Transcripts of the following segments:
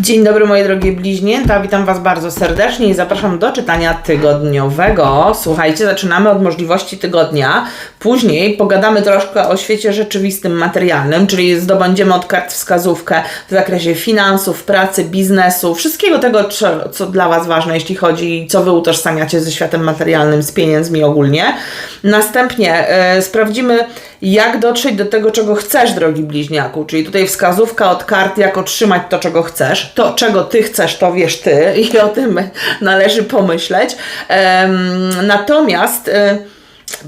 Dzień dobry moje drogie bliźnięta, witam Was bardzo serdecznie i zapraszam do czytania tygodniowego. Słuchajcie, zaczynamy od możliwości tygodnia. Później pogadamy troszkę o świecie rzeczywistym, materialnym, czyli zdobędziemy od kart wskazówkę w zakresie finansów, pracy, biznesu, wszystkiego tego, co, dla Was ważne, jeśli chodzi, co Wy utożsamiacie ze światem materialnym, z pieniędzmi ogólnie. Następnie e, sprawdzimy, jak dotrzeć do tego, czego chcesz, drogi bliźniaku, czyli tutaj wskazówka od kart, jak otrzymać to, czego chcesz. To, czego ty chcesz, to wiesz ty i o tym należy pomyśleć. Natomiast e,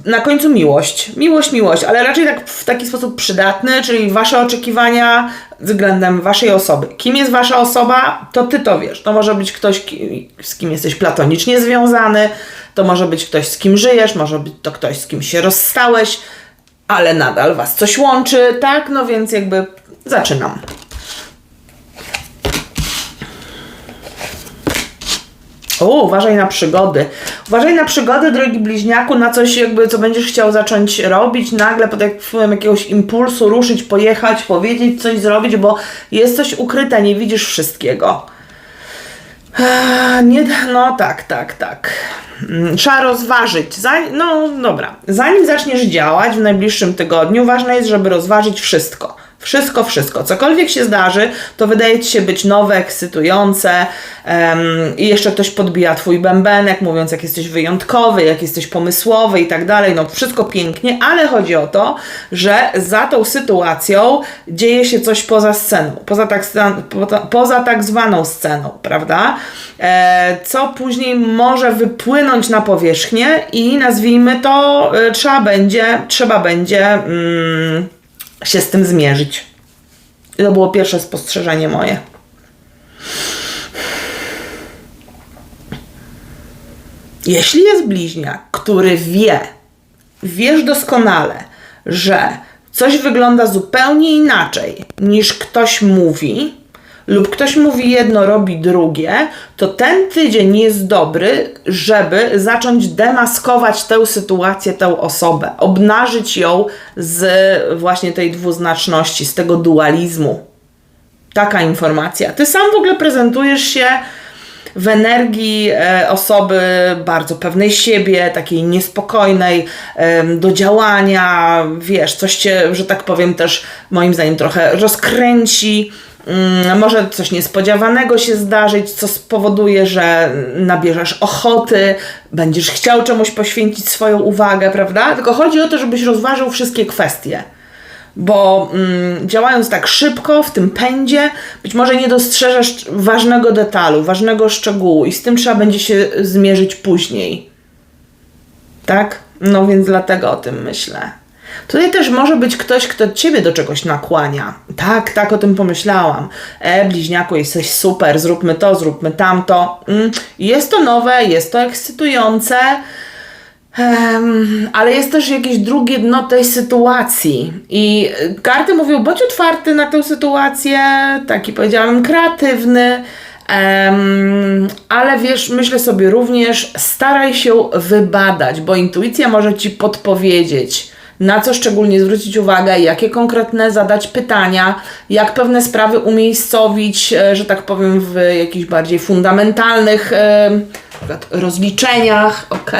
na końcu miłość. Miłość, miłość, ale raczej tak w taki sposób przydatny, czyli wasze oczekiwania względem waszej osoby. Kim jest wasza osoba, to ty to wiesz. To może być ktoś, z kim jesteś platonicznie związany, to może być ktoś, z kim żyjesz, może być to ktoś, z kim się rozstałeś, ale nadal was coś łączy, tak? No więc jakby zaczynam. Uważaj na przygody. Uważaj na przygody, drogi bliźniaku, na coś jakby, co będziesz chciał zacząć robić, nagle pod wpływem jakiegoś impulsu ruszyć, pojechać, powiedzieć, coś zrobić, bo jest coś ukryte, nie widzisz wszystkiego. Nie, no tak, tak, tak. Mm, Trzeba rozważyć. Zanim, no dobra. Zanim zaczniesz działać w najbliższym tygodniu, ważne jest, żeby rozważyć wszystko. Wszystko, wszystko. Cokolwiek się zdarzy, to wydaje ci się być nowe, ekscytujące em, i jeszcze ktoś podbija twój bębenek, mówiąc, jak jesteś wyjątkowy, jak jesteś pomysłowy i tak dalej. No wszystko pięknie, ale chodzi o to, że za tą sytuacją dzieje się coś poza sceną, poza tak, poza tak zwaną sceną, prawda? E, co później może wypłynąć na powierzchnię i nazwijmy to, e, trzeba będzie, trzeba będzie mm, się z tym zmierzyć. I to było pierwsze spostrzeżenie moje. Jeśli jest bliźniak, który wie, wiesz doskonale, że coś wygląda zupełnie inaczej niż ktoś mówi, lub ktoś mówi jedno, robi drugie, to ten tydzień jest dobry, żeby zacząć demaskować tę sytuację, tę osobę, obnażyć ją z właśnie tej dwuznaczności, z tego dualizmu. Taka informacja. Ty sam w ogóle prezentujesz się w energii e, osoby bardzo pewnej siebie, takiej niespokojnej, do działania, wiesz, coś cię, że tak powiem, też moim zdaniem trochę rozkręci. Mm, Może coś niespodziewanego się zdarzyć, co spowoduje, że nabierzesz ochoty, będziesz chciał czemuś poświęcić swoją uwagę, prawda? Tylko chodzi o to, żebyś rozważył wszystkie kwestie bo mm, działając tak szybko, w tym pędzie, być może nie dostrzeżesz ważnego detalu, ważnego szczegółu i z tym trzeba będzie się zmierzyć później. Tak? No więc dlatego o tym myślę. Tutaj też może być ktoś, kto ciebie do czegoś nakłania. Tak, tak o tym pomyślałam. E, bliźniaku, jesteś super, zróbmy to, zróbmy tamto. Mm, jest to nowe, jest to ekscytujące. Em, ale jest też jakieś drugie dno tej sytuacji. I y, karty mówią, bądź otwarty na tę sytuację, taki powiedziałam, kreatywny. Em, ale wiesz, myślę sobie również, staraj się wybadać, bo intuicja może ci podpowiedzieć, na co szczególnie zwrócić uwagę, jakie konkretne zadać pytania, jak pewne sprawy umiejscowić, e, że tak powiem, w jakichś bardziej fundamentalnych e, rozliczeniach, ok?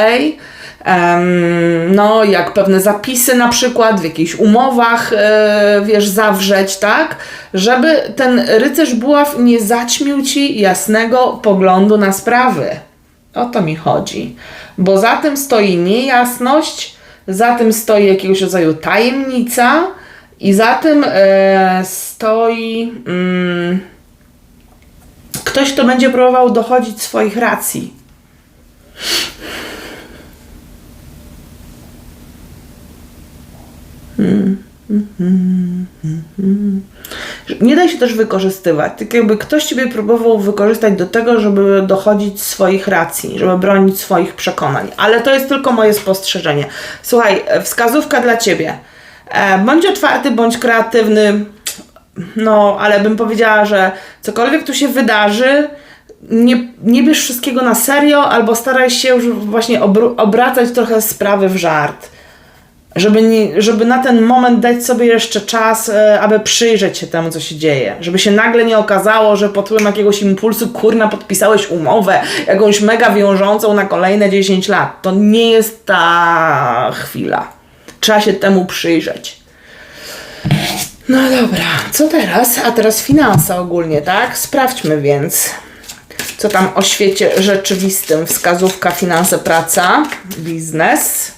No, jak pewne zapisy na przykład w jakichś umowach, e, wiesz, zawrzeć, tak? Żeby ten rycerz buław nie zaćmił ci jasnego poglądu na sprawy. O to mi chodzi. Bo za tym stoi niejasność, za tym stoi jakiegoś rodzaju tajemnica i za tym e, stoi mm, ktoś, kto będzie próbował dochodzić swoich racji. Nie daj się też wykorzystywać. Tak jakby ktoś ciebie próbował wykorzystać do tego, żeby dochodzić swoich racji, żeby bronić swoich przekonań. Ale to jest tylko moje spostrzeżenie. Słuchaj, wskazówka dla ciebie. E, Bądź otwarty, bądź kreatywny. No, ale bym powiedziała, że cokolwiek tu się wydarzy, nie, nie bierz wszystkiego na serio, albo staraj się już właśnie obr- obracać trochę sprawy w żart. Żeby, nie, żeby na ten moment dać sobie jeszcze czas, e, aby przyjrzeć się temu, co się dzieje. Żeby się nagle nie okazało, że pod wpływem jakiegoś impulsu, kurna, podpisałeś umowę, jakąś mega wiążącą na kolejne 10 lat. To nie jest ta chwila. Trzeba się temu przyjrzeć. No dobra, co teraz? A teraz finanse ogólnie, tak? Sprawdźmy więc, co tam o świecie rzeczywistym. Wskazówka, finanse, praca, biznes.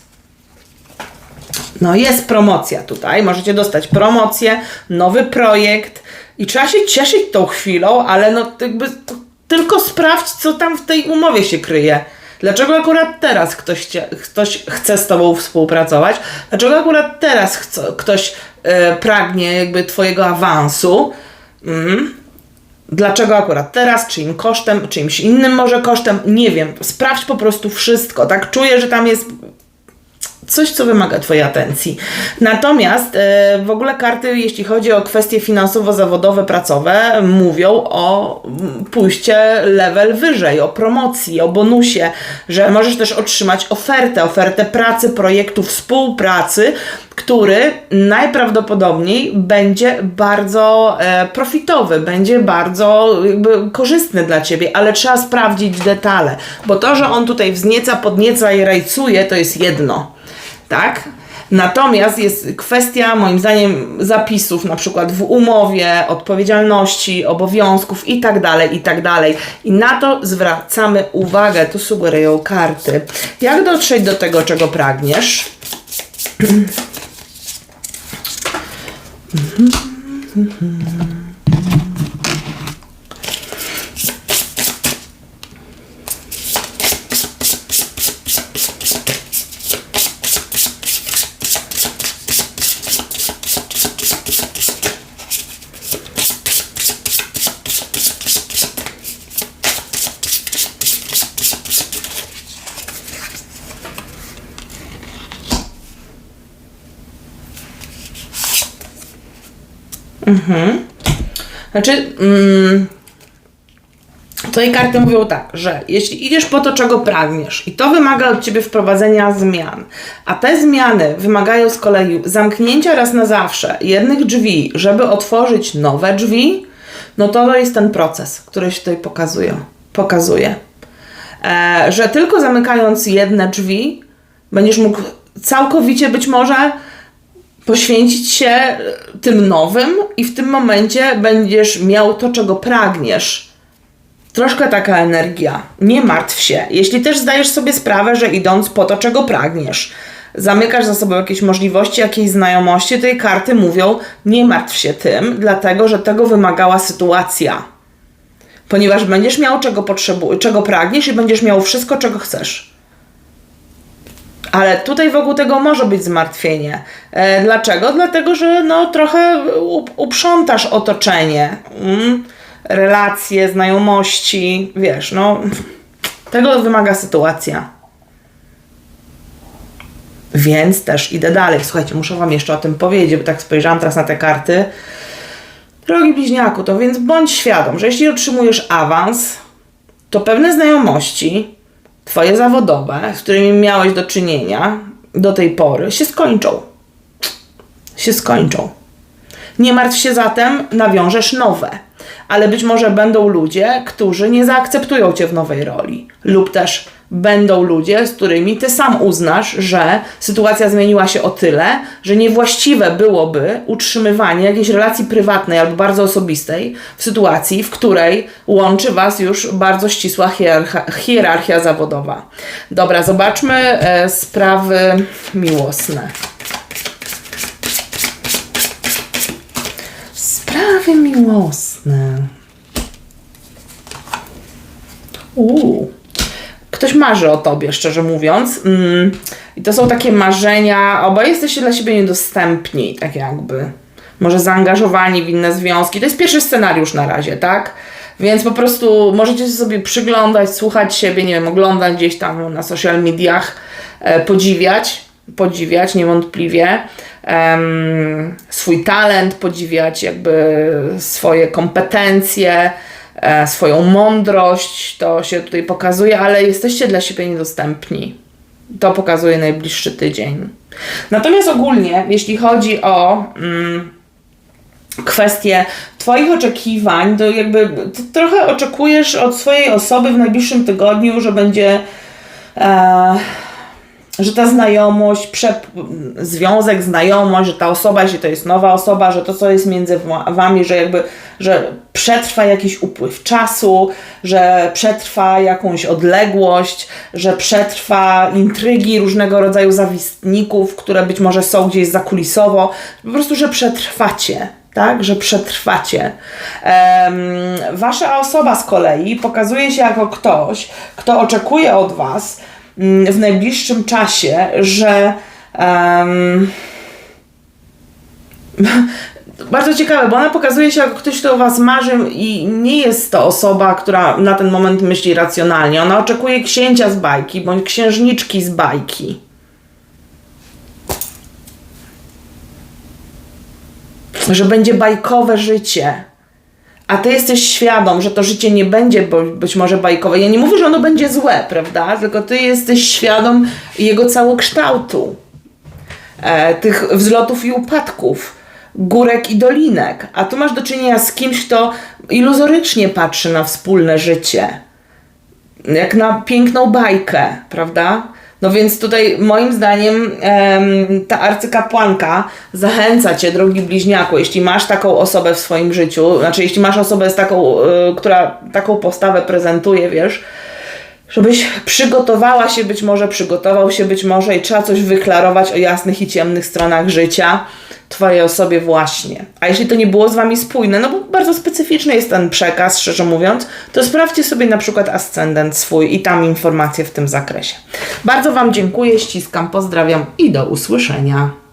No jest promocja tutaj, możecie dostać promocję, nowy projekt i trzeba się cieszyć tą chwilą, ale no jakby tylko sprawdź, co tam w tej umowie się kryje. Dlaczego akurat teraz ktoś, cię, ktoś chce z Tobą współpracować? Dlaczego akurat teraz ktoś e, pragnie jakby Twojego awansu? Mm. Dlaczego akurat teraz, czyim kosztem, czyimś innym może kosztem? Nie wiem. Sprawdź po prostu wszystko, tak? Czuję, że tam jest coś, co wymaga Twojej atencji. Natomiast e, w ogóle karty, jeśli chodzi o kwestie finansowo-zawodowe, pracowe, mówią o mm, pójście level wyżej, o promocji, o bonusie, że możesz też otrzymać ofertę, ofertę pracy, projektu, współpracy, który najprawdopodobniej będzie bardzo e, profitowy, będzie bardzo jakby korzystny dla Ciebie, ale trzeba sprawdzić detale, bo to, że on tutaj wznieca, podnieca i rajcuje, to jest jedno tak? Natomiast jest kwestia, moim zdaniem, zapisów, na przykład w umowie, odpowiedzialności, obowiązków i tak dalej, i tak dalej. I na to zwracamy uwagę, tu sugerują karty. Jak dotrzeć do tego, czego pragniesz? Znaczy, mm, tutaj karty mówią tak, że jeśli idziesz po to, czego pragniesz i to wymaga od ciebie wprowadzenia zmian, a te zmiany wymagają z kolei zamknięcia raz na zawsze jednych drzwi, żeby otworzyć nowe drzwi, no to to jest ten proces, który się tutaj pokazuje. pokazuje. E, że tylko zamykając jedne drzwi, będziesz mógł całkowicie być może poświęcić się e, tym nowym i w tym momencie będziesz miał to, czego pragniesz. Troszkę taka energia. Nie martw się. Jeśli też zdajesz sobie sprawę, że idąc po to, czego pragniesz, zamykasz za sobą jakieś możliwości, jakieś znajomości, tej karty mówią: nie martw się tym, dlatego że tego wymagała sytuacja. Ponieważ będziesz miał czego potrzebu- czego pragniesz i będziesz miał wszystko, czego chcesz. Ale tutaj wokół tego może być zmartwienie. E, dlaczego? Dlatego, że no, trochę up- uprzątasz otoczenie, mm, relacje, znajomości, wiesz, no tego wymaga sytuacja. Więc też idę dalej. Słuchajcie, muszę Wam jeszcze o tym powiedzieć, bo tak spojrzałam teraz na te karty. Drogi bliźniaku, to więc bądź świadom, że jeśli otrzymujesz awans, to pewne znajomości, Twoje zawodowe, z którymi miałeś do czynienia do tej pory, się skończą. Się skończą. Nie martw się zatem, nawiążesz nowe. Ale być może będą ludzie, którzy nie zaakceptują cię w nowej roli. Lub też będą ludzie, z którymi ty sam uznasz, że sytuacja zmieniła się o tyle, że niewłaściwe byłoby utrzymywanie jakiejś relacji prywatnej albo bardzo osobistej w sytuacji, w której łączy was już bardzo ścisła hierarchia, hierarchia zawodowa. Dobra, zobaczmy e, sprawy miłosne. Sprawy miłosne. Uuu. Ktoś marzy o tobie, szczerze mówiąc. Mm. I to są takie marzenia. Obaj jesteście dla siebie niedostępni, tak jakby. Może zaangażowani w inne związki. To jest pierwszy scenariusz na razie, tak? Więc po prostu możecie sobie przyglądać, słuchać siebie, nie wiem, oglądać gdzieś tam na social mediach, e, podziwiać, podziwiać niewątpliwie em, swój talent, podziwiać jakby swoje kompetencje, swoją mądrość, to się tutaj pokazuje, ale jesteście dla siebie niedostępni. To pokazuje najbliższy tydzień. Natomiast ogólnie, jeśli chodzi o mm, kwestie Twoich oczekiwań, to jakby to trochę oczekujesz od swojej osoby w najbliższym tygodniu, że będzie. E, że ta znajomość, prze, związek, znajomość, że ta osoba, jeśli to jest nowa osoba, że to, co jest między wami, że jakby, że przetrwa jakiś upływ czasu, że przetrwa jakąś odległość, że przetrwa intrygi różnego rodzaju zawistników, które być może są gdzieś zakulisowo, po prostu, że przetrwacie. Tak, że przetrwacie. Em, wasza osoba z kolei pokazuje się jako ktoś, kto oczekuje od Was, w najbliższym czasie, że em, bardzo ciekawe, bo ona pokazuje się jako ktoś, kto o was marzy i nie jest to osoba, która na ten moment myśli racjonalnie. Ona oczekuje księcia z bajki bądź księżniczki z bajki. Że będzie bajkowe życie. A ty jesteś świadom, że to życie nie będzie być może bajkowe. Ja nie mówię, że ono będzie złe, prawda? Tylko ty jesteś świadom jego całokształtu. E, tych wzlotów i upadków, górek i dolinek. A tu masz do czynienia z kimś, kto iluzorycznie patrzy na wspólne życie. Jak na piękną bajkę, prawda? No więc tutaj moim zdaniem em, ta arcykapłanka zachęca cię, drogi bliźniaku, jeśli masz taką osobę w swoim życiu, znaczy jeśli masz osobę z taką, y, która taką postawę prezentuje, wiesz, żebyś przygotowała się, być może przygotował się, być może i trzeba coś wyklarować o jasnych i ciemnych stronach życia twojej osobie właśnie. A jeśli to nie było z wami spójne, no bo bardzo specyficzny jest ten przekaz, szczerze mówiąc, to sprawdźcie sobie na przykład ascendent swój i tam informacje w tym zakresie. Bardzo wam dziękuję, ściskam, pozdrawiam i do usłyszenia.